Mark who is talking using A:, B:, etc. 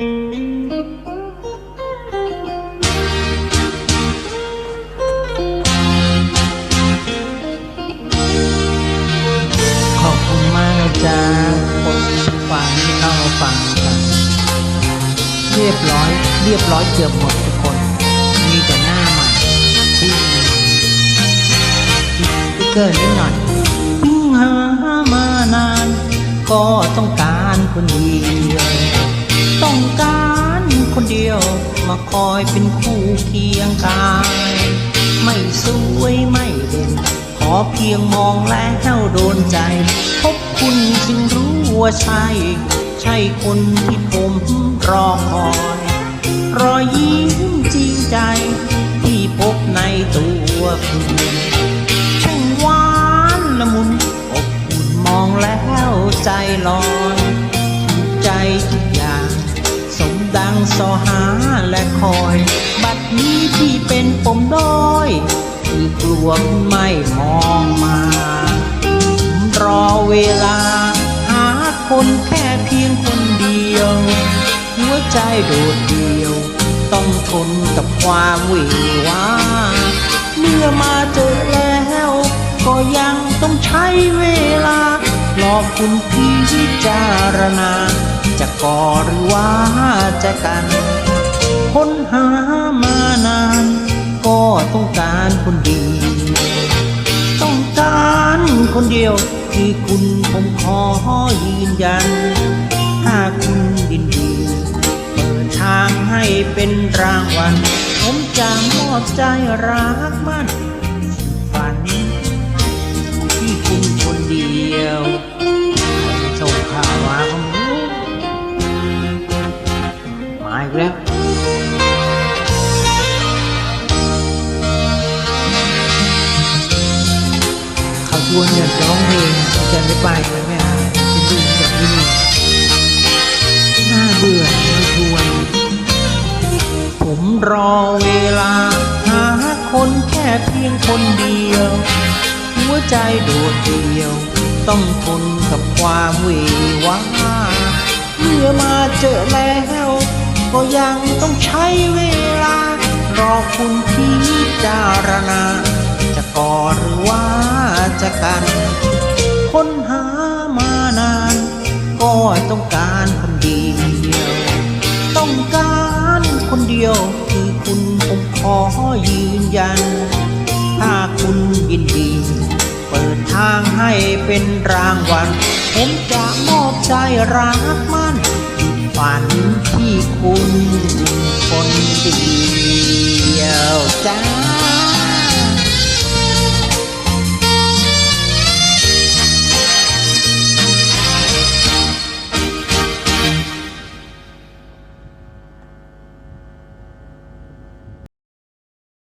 A: ขอบคุณมากนะจ๊ะคนฟังที่เข้ามาฟังกันเรียบร้อย เรียบร้อยเกือบหมดทุกคน มีแต่หน้าใหม่ที่ที่เกินนิดหน่อยยิ่งหามานาน ก็ต้องการคนเดีย มาคอยเป็นคู่เคียงกาย ไม่สวยไม่เด่น ขอเพียงมองแล้วโดนใจ พบคุณจึงรู้ว่าใช่ ใช่คนที่ผมรอคอย รอยยิ้มจริงใจ ที่พบในตัวคุณช่างหวานละมุนอบอุ่นมองแล้วใจลอยใจ สอหาและคอย บัดนี้ที่เป็นปมด้อยที่กลัวไม่มองมา รอเวลา หาคนแค่เพียงคนเดียว หัวใจโดดเดี่ยว ต้องทนกับความวิวาเมื่อมาเจอแล้ว ก็ยังต้องใช้เวลา รอคุณพิจารณา จะก่อหรือว่าจะกันค้นหามานาน ก็ต้องการคนดี ต้องการคนเดียวที่คุณผมขอยืนยัน ถ้าคุณยินดีเปิดทางให้เป็นรางวัล ผมจะมอบใจรักมั่น แล้วเขาชวนอยากร้องเพลงจะไม่ไปไหมแม่จะดูแบบนี้น่าเบื่อไม่ชวน ผมรอเวลา หาคนแค่เพียงคนเดียว หัวใจโดดเดี่ยว ต้องทนกับความเววาเมื่อมาเจอแล้ว ก็ยังต้องใช้เวลา รอคุณพิจารณา จะก่อหรือว่าจะกัน ค้นหามานาน ก็ต้องการคนเดียว ต้องการคนเดียวคือคุณผมขอยืนยัน ถ้าคุณยินดีเปิดทางให้เป็นรางวัลผมจะมอบใจรักมัน ฝันที่คุณคนดี